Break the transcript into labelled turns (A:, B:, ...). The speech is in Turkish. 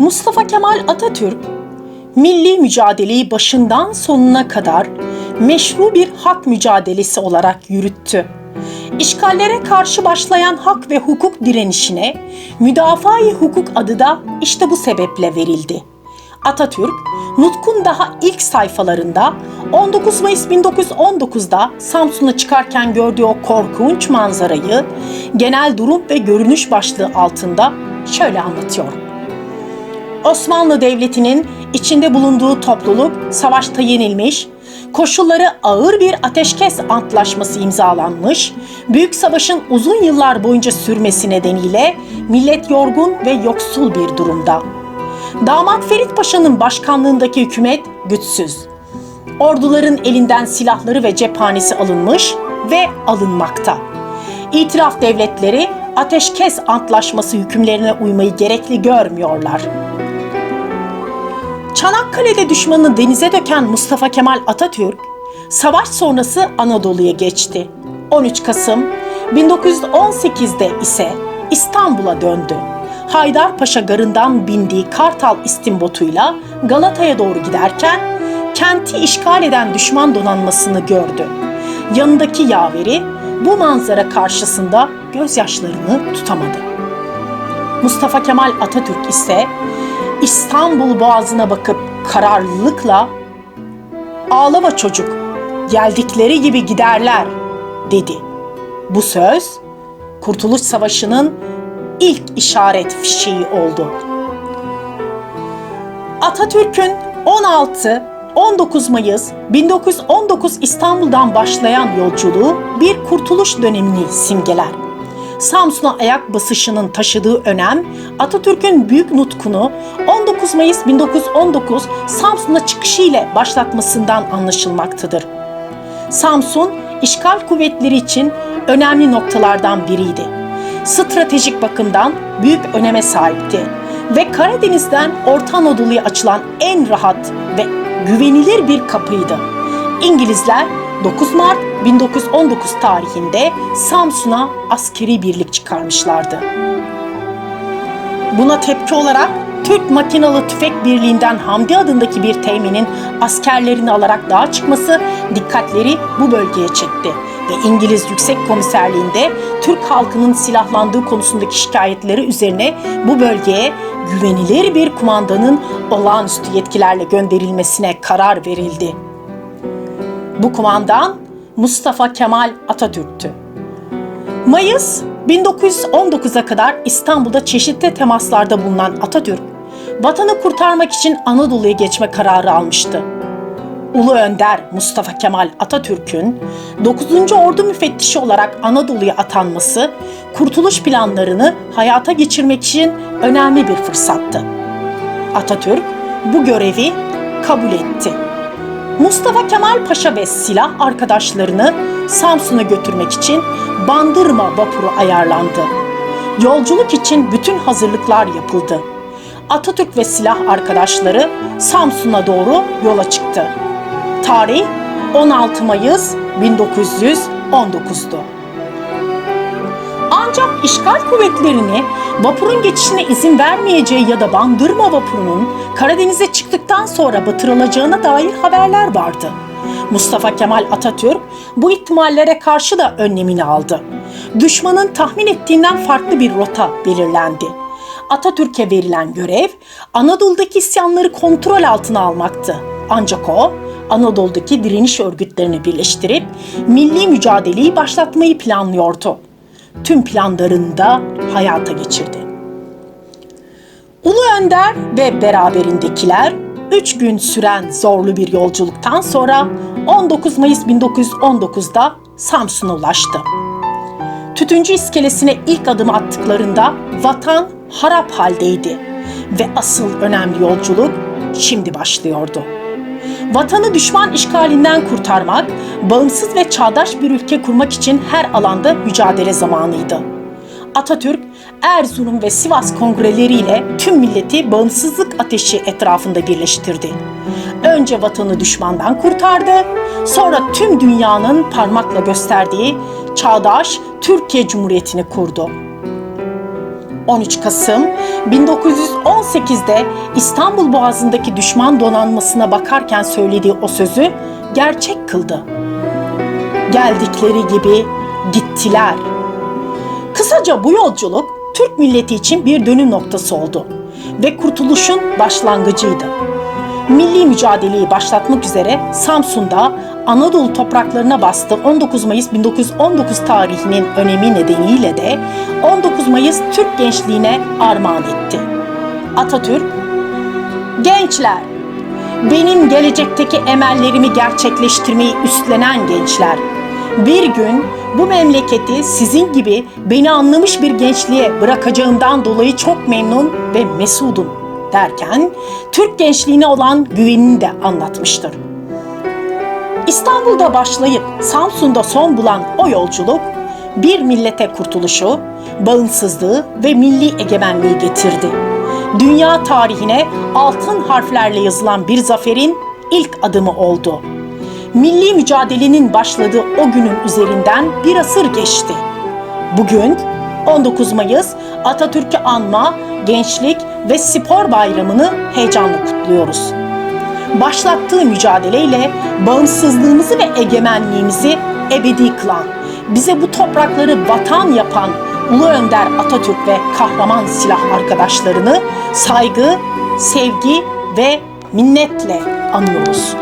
A: Mustafa Kemal Atatürk milli mücadeleyi başından sonuna kadar meşru bir hak mücadelesi olarak yürüttü. İşgallere karşı başlayan hak ve hukuk direnişine müdafaa-i hukuk adı da işte bu sebeple verildi. Atatürk, Nutk'un daha ilk sayfalarında 19 Mayıs 1919'da Samsun'a çıkarken gördüğü o korkunç manzarayı genel durum ve görünüş başlığı altında şöyle anlatıyor. Osmanlı Devleti'nin içinde bulunduğu topluluk savaşta yenilmiş, koşulları ağır bir ateşkes antlaşması imzalanmış, büyük savaşın uzun yıllar boyunca sürmesi nedeniyle millet yorgun ve yoksul bir durumda. Damat Ferit Paşa'nın başkanlığındaki hükümet güçsüz. Orduların elinden silahları ve cephanesi alınmış ve alınmakta. İtiraf devletleri ateşkes antlaşması hükümlerine uymayı gerekli görmüyorlar. Çanakkale'de düşmanı denize döken Mustafa Kemal Atatürk, savaş sonrası Anadolu'ya geçti. 13 Kasım 1918'de ise İstanbul'a döndü. Haydarpaşa garından bindiği Kartal istimbotuyla Galata'ya doğru giderken kenti işgal eden düşman donanmasını gördü. Yanındaki yaveri bu manzara karşısında gözyaşlarını tutamadı. Mustafa Kemal Atatürk ise İstanbul Boğazı'na bakıp kararlılıkla "Ağlama çocuk, geldikleri gibi giderler." dedi. Bu söz Kurtuluş Savaşı'nın ilk işaret fişeği oldu. Atatürk'ün 16 19 Mayıs 1919 İstanbul'dan başlayan yolculuğu bir kurtuluş dönemini simgeler. Samsun'a ayak basışının taşıdığı önem Atatürk'ün büyük nutkunu 19 Mayıs 1919 Samsun'a çıkışı ile başlatmasından anlaşılmaktadır. Samsun, işgal kuvvetleri için önemli noktalardan biriydi. Stratejik bakımdan büyük öneme sahipti ve Karadeniz'den Orta Anadolu'ya açılan en rahat ve güvenilir bir kapıydı. İngilizler 9 Mart 1919 tarihinde Samsun'a askeri birlik çıkarmışlardı. Buna tepki olarak Türk Makinalı Tüfek Birliği'nden Hamdi adındaki bir teğmenin askerlerini alarak dağa çıkması dikkatleri bu bölgeye çekti ve İngiliz Yüksek Komiserliği'nde Türk halkının silahlandığı konusundaki şikayetleri üzerine bu bölgeye güvenilir bir kumandanın olağanüstü yetkilerle gönderilmesine karar verildi. Bu kumandan Mustafa Kemal Atatürk'tü. Mayıs 1919'a kadar İstanbul'da çeşitli temaslarda bulunan Atatürk, vatanı kurtarmak için Anadolu'ya geçme kararı almıştı. Ulu Önder Mustafa Kemal Atatürk'ün 9. Ordu müfettişi olarak Anadolu'ya atanması, kurtuluş planlarını hayata geçirmek için önemli bir fırsattı. Atatürk bu görevi kabul etti. Mustafa Kemal Paşa ve silah arkadaşlarını Samsun'a götürmek için Bandırma vapuru ayarlandı. Yolculuk için bütün hazırlıklar yapıldı. Atatürk ve silah arkadaşları Samsun'a doğru yola çıktı. Tarih 16 Mayıs 1919'du. Ancak işgal kuvvetlerini vapurun geçişine izin vermeyeceği ya da Bandırma vapurunun Karadeniz'e çıktıktan sonra batırılacağına dair haberler vardı. Mustafa Kemal Atatürk bu ihtimallere karşı da önlemini aldı. Düşmanın tahmin ettiğinden farklı bir rota belirlendi. Atatürk'e verilen görev Anadolu'daki isyanları kontrol altına almaktı. Ancak o Anadolu'daki direniş örgütlerini birleştirip milli mücadeleyi başlatmayı planlıyordu. Tüm planlarını da hayata geçirdi. Ulu Önder ve beraberindekiler 3 gün süren zorlu bir yolculuktan sonra 19 Mayıs 1919'da Samsun'a ulaştı. Tütüncü iskelesine ilk adım attıklarında vatan harap haldeydi ve asıl önemli yolculuk şimdi başlıyordu. Vatanı düşman işgalinden kurtarmak, bağımsız ve çağdaş bir ülke kurmak için her alanda mücadele zamanıydı. Atatürk, Erzurum ve Sivas kongreleriyle tüm milleti bağımsızlık ateşi etrafında birleştirdi. Önce vatanı düşmandan kurtardı, sonra tüm dünyanın parmakla gösterdiği çağdaş Türkiye Cumhuriyeti'ni kurdu. 13 Kasım 1918'de İstanbul Boğazı'ndaki düşman donanmasına bakarken söylediği o sözü gerçek kıldı. Geldikleri gibi gittiler. Kısaca bu yolculuk Türk milleti için bir dönüm noktası oldu ve kurtuluşun başlangıcıydı. Milli mücadeleyi başlatmak üzere Samsun'da Anadolu topraklarına bastı 19 Mayıs 1919 tarihinin önemi nedeniyle de 19 Mayıs Türk gençliğine armağan etti. Atatürk, gençler, benim gelecekteki emellerimi gerçekleştirmeyi üstlenen gençler, bir gün bu memleketi sizin gibi beni anlamış bir gençliğe bırakacağımdan dolayı çok memnun ve mesudum derken Türk gençliğine olan güvenini de anlatmıştır. İstanbul'da başlayıp Samsun'da son bulan o yolculuk bir millete kurtuluşu, bağımsızlığı ve milli egemenliği getirdi. Dünya tarihine altın harflerle yazılan bir zaferin ilk adımı oldu. Milli mücadelenin başladığı o günün üzerinden bir asır geçti. Bugün 19 Mayıs Atatürk'ü anma, gençlik ve spor bayramını heyecanla kutluyoruz başlattığı mücadeleyle bağımsızlığımızı ve egemenliğimizi ebedi kılan, bize bu toprakları vatan yapan Ulu Önder Atatürk ve kahraman silah arkadaşlarını saygı, sevgi ve minnetle anıyoruz.